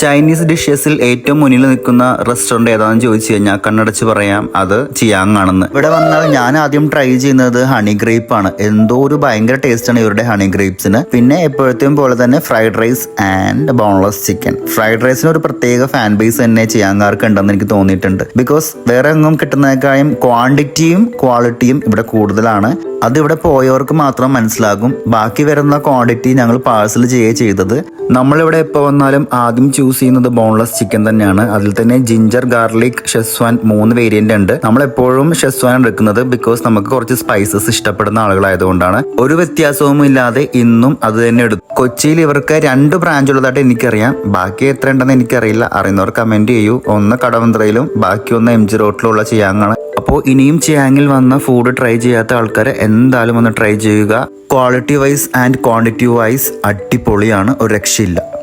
Chinese ഡിഷസിൽ ഏറ്റവും മുന്നിൽ നിൽക്കുന്ന റെസ്റ്റോറന്റ് ഏതാണെന്ന് ചോദിച്ചു കഴിഞ്ഞാൽ കണ്ണടച്ച് പറയാം അത് ചിയാങ് ആണെന്ന് ഇവിടെ വന്നാൽ ഞാൻ ആദ്യം ട്രൈ ചെയ്യുന്നത് ഹണി ഗ്രേപ്പ് ആണ്. എന്തോ ഒരു ഭയങ്കര ടേസ്റ്റ് ആണ് ഇവരുടെ ഹണി ഗ്രേപ്സിന് പിന്നെ എപ്പോഴത്തെയും പോലെ തന്നെ fried rice and boneless chicken fried റൈസിന് ഒരു പ്രത്യേക ഫാൻ ബേസ് തന്നെ ചിയാങ്കാർക്ക് ഉണ്ടെന്ന് എനിക്ക് തോന്നിയിട്ടുണ്ട്. ബിക്കോസ് വേറെ എങ്ങും കിട്ടുന്നതിനേക്കാളും ക്വാണ്ടിറ്റിയും ക്വാളിറ്റിയും ഇവിടെ കൂടുതലാണ്. അത് ഇവിടെ പോയവർക്ക് മാത്രം മനസ്സിലാകും. ബാക്കി വരുന്ന ക്വാണ്ടിറ്റി ഞങ്ങൾ പാഴ്സൽ ചെയ്യുക ചെയ്തത്. നമ്മളിവിടെ എപ്പോൾ വന്നാലും ആദ്യം ചെയ്യുന്നത് ബോൺലെസ് ചിക്കൻ തന്നെയാണ്. അതിൽ തന്നെ ജിഞ്ചർ ഗാർലിക് ഷെസ്വാൻ മൂന്ന് വേരിയന്റ് ഉണ്ട്. നമ്മൾ എപ്പോഴും ഷെസ്വാൻ എടുക്കുന്നത് ബിക്കോസ് നമുക്ക് കുറച്ച് സ്പൈസസ് ഇഷ്ടപ്പെടുന്ന ആളുകളായതുകൊണ്ടാണ്. ഒരു വ്യത്യാസവും ഇല്ലാതെ ഇന്നും അത് തന്നെ എടുത്തു കൊച്ചിയിൽ ഇവർക്ക് രണ്ട് ബ്രാഞ്ച് ഉള്ളതായിട്ട് എനിക്കറിയാം. ബാക്കി എത്ര ഉണ്ടെന്ന് എനിക്കറിയില്ല. അറിയുന്നവർ കമന്റ് ചെയ്യൂ. ഒന്ന് കടവന്ത്രയിലും ബാക്കി ഒന്ന് എം ജി റോട്ടിലുള്ള ചെയ്യാങ്ങാണ് അപ്പോൾ ഇനിയും ചിയാങ്ങിൽ വന്ന ഫുഡ് ട്രൈ ചെയ്യാത്ത ആൾക്കാരെ എന്തായാലും ഒന്ന് ട്രൈ ചെയ്യുക. Quality wise and quantity wise അടിപൊളിയാണ്. ഒരു രക്ഷയില്ല.